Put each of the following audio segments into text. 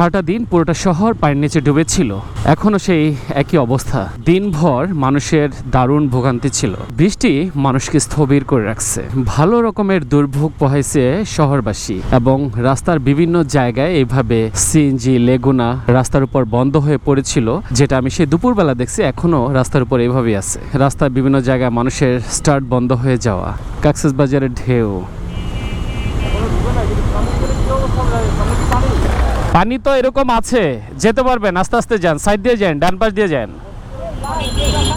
সারাটা দিন পুরোটা শহর পানির নিচে ডুবেছিল। এখনও সেই একই অবস্থা। দিনভর মানুষের দারুণ ভোগান্তি ছিল। বৃষ্টি মানুষকে স্থবির করে রাখছে। ভালো রকমের দুর্ভোগ পোহাইছে শহরবাসী এবং রাস্তার বিভিন্ন জায়গায় এইভাবে সিএনজি লেগুনা রাস্তার উপর বন্ধ হয়ে পড়েছিল, যেটা আমি সেই দুপুরবেলা দেখছি, এখনও রাস্তার উপর এইভাবেই আছে। রাস্তার বিভিন্ন জায়গায় মানুষের স্টার্ট বন্ধ হয়ে যাওয়া। কাকসাস বাজারের ঢেউ। পানি তো এরকম আছে, যেতে পারবেন, আস্তে আস্তে যান সাইড দিয়ে যান, ডান পাশ দিয়ে যান।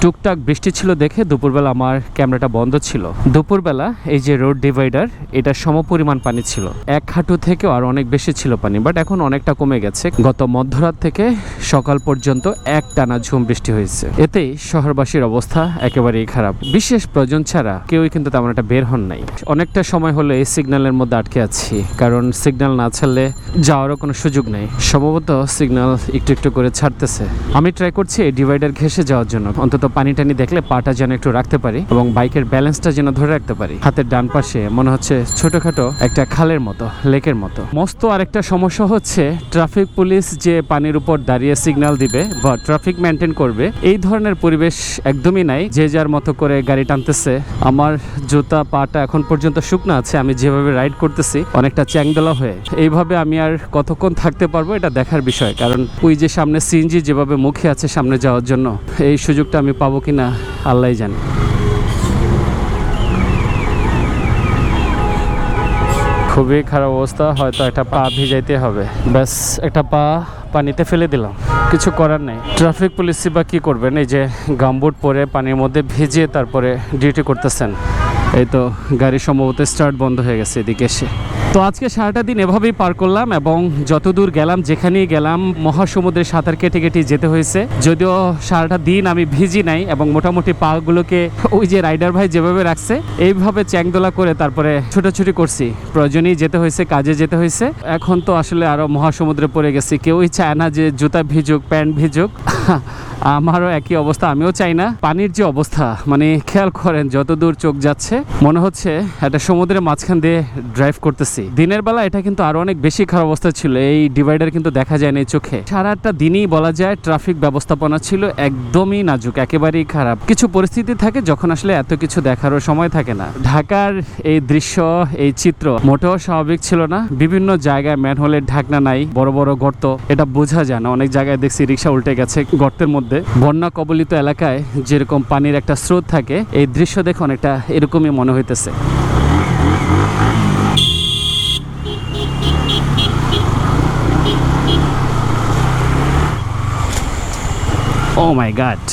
টুকটাক বৃষ্টি ছিল দেখে দুপুরবেলা আমার ক্যামেরাটা বন্ধ ছিল। দুপুরবেলা এই যে রোড ডিভাইডার, এটা সমপরিমাণ পানি ছিল। এক হাঁটু থেকেও আর অনেক বেশি ছিল পানি, বাট এখন অনেকটা কমে গেছে। গত মধ্যরাত থেকে সকাল পর্যন্ত এক টানা ঝুম বৃষ্টি হয়েছে। এতেই শহরবাসীর অবস্থা একেবারেই খারাপ। বিশেষ প্রয়োজন ছাড়া কেউই কিন্তু তেমন একটা বের হন নাই। অনেকটা সময় হলো এই সিগন্যালের মধ্যে আটকে আছি, কারণ সিগন্যাল না ছাড়লে যাওয়ারও কোনো সুযোগ নেই। সম্ভবত সিগন্যাল একটু একটু করে ছাড়তেছে। আমি ট্রাই করছি এই ডিভাইডার ঘেসে যাওয়ার জন্য। অন্তত পানি টানি দেখলে পাটা যেন একটু রাখতে পারি এবং বাইকের ব্যালেন্সটা যেন ধরে রাখতে পারি। হাতের ডান পাশে মনে হচ্ছে ছোটখাটো একটা খালের মতো, লেকের মতো। মস্ত আরেকটা সমস্যা হচ্ছে, ট্রাফিক পুলিশ যে পানির উপর দাঁড়িয়ে সিগন্যাল দিবে বা ট্রাফিক মেনটেন করবে, এই ধরনের পরিবেশ একদমই নাই। যে যার মতো করে গাড়ি টানতেছে, আমার জুতা, পাটা এখন পর্যন্ত শুকনো আছে, আমি যেভাবে রাইড করতেছি, অনেকটা চ্যাংদোলা হয়ে। এইভাবে আমি আর কতক্ষণ থাকতে পারব এটা দেখার বিষয়, কারণ ওই যে সামনে সিএনজি যেভাবে মুখে আছে সামনে যাওয়ার জন্য এই সুযোগটা আমি পাবো কিনা আল্লাহ জানে। খুবই খারাপ অবস্থা, হয়তো একটা পা ভিজাইতে হবে। ব্যাস, একটা পা পানিতে ফেলে দিলাম। কিছু করার নেই। ট্রাফিক পুলিশই বা কী করবেন? এই যে গামবুট পরে পানির মধ্যে ভিজিয়ে তারপরে ডিউটি করতেছেন। এই তো গাড়ি সম্ভবত স্টার্ট বন্ধ হয়ে গেছে এদিকে এসে। তো আজকে সারাটা দিন এভাবেই পার করলাম এবং যতদূর গেলাম, যেখানেই গেলাম মহাসমুদ্রে সাঁতার কেটে কেটে যেতে হয়েছে। যদিও সারাটা দিন আমি ভিজি নাই এবং মোটামুটি পাগুলোকে ওই যে রাইডার ভাই যেভাবে রাখছে, এইভাবে চ্যাংদোলা করে তারপরে ছোটাছুটি করছি। প্রয়োজনেই যেতে হয়েছে, কাজে যেতে হয়েছে। এখন তো আসলে আরও মহাসমুদ্রে পড়ে গেছি। কেউই চায় না যে জুতা ভিজুক, প্যান্ট ভিজুক। আমারও একই অবস্থা, আমিও চাই না। পানির যে অবস্থা মানে খেয়াল করেন, যতদূর চোখ যাচ্ছে, মনে হচ্ছে একটা সমুদ্রের মাঝখান দিয়ে ড্রাইভ করতেছি। দিনের বেলা এটা কিন্তু আরও অনেক বেশি খারাপ অবস্থা ছিল, এই ডিভাইডার কিন্তু দেখা যায় না চোখে। সারাটা দিনই বলা যায় ট্রাফিক ব্যবস্থাপনা ছিল একদমই নাজুক, একেবারেই খারাপ। কিছু পরিস্থিতি থাকে যখন আসলে এত কিছু দেখারও সময় থাকে না। ঢাকার এই দৃশ্য, এই চিত্র মোটেও স্বাভাবিক ছিল না। বিভিন্ন জায়গায় ম্যানহোলের ঢাকনা নাই, বড় বড় গর্ত, এটা বোঝা যায় না। অনেক জায়গায় দেখছি রিক্সা উল্টে গেছে, গর্তের মধ্যে। বন্যা কবলিত এলাকায় যেরকম পানির একটা স্রোত থাকে, এই দৃশ্য দেখে অনেকটা এরকমই মনে হইতেছে। ও মাই গাড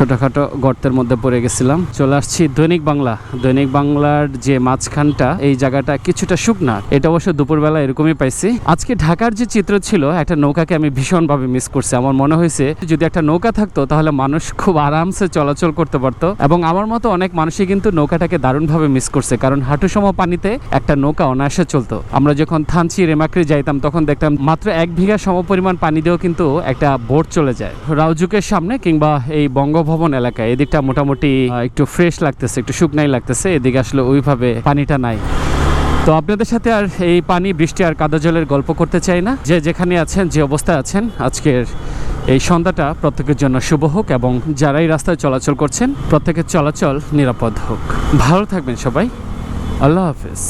ছোটখাটো গর্তের মধ্যে পড়ে গেছিলাম। চলে আসছি দৈনিক বাংলা। দৈনিক বাংলার যে মাঝখানটা, এই জায়গাটা কিছুটা শুকনা। এটা অবশ্য দুপুরবেলা এরকমই পাইছি। আজকে ঢাকার যে চিত্র ছিল, একটা নৌকাকে আমি ভীষণভাবে মিস করছি। আমার মনে হয়েছে, যদি একটা নৌকা থাকতো, তাহলে মানুষ খুব আরামসে চলাচল করতে পারতো। এবং আমার মতো অনেক মানুষই কিন্তু নৌকাটাকে দারুণভাবে মিস করছে। কারণ হাঁটু সম পানিতে একটা নৌকা অনায়াসে চলতো। আমরা যখন থানচি, রেমাক্রি যাইতাম, তখন দেখতাম মাত্র এক বিঘা সম সমপরিমাণ পানি দিয়েও কিন্তু একটা বোট চলে যায়। রাউজুকের সামনে কিংবা এই বঙ্গভবন এলাকায়। এদিকটা মোটামুটি একটু ফ্রেশ লাগতেছে, একটু শুকনাই লাগতেছে। এদিকে আসলে ওইভাবে পানিটা নাই। তো আপনাদের সাথে আর এই পানি, বৃষ্টি আর কাদা জলের গল্প করতে চাই না। যে যেখানে আছেন, যে অবস্থায় আছেন, আজকের এই সন্ধ্যাটা প্রত্যেকের জন্য শুভ হোক এবং যারাই রাস্তায় চলাচল করছেন, প্রত্যেকের চলাচল নিরাপদ হোক। ভালো থাকবেন সবাই। আল্লাহ হাফেজ।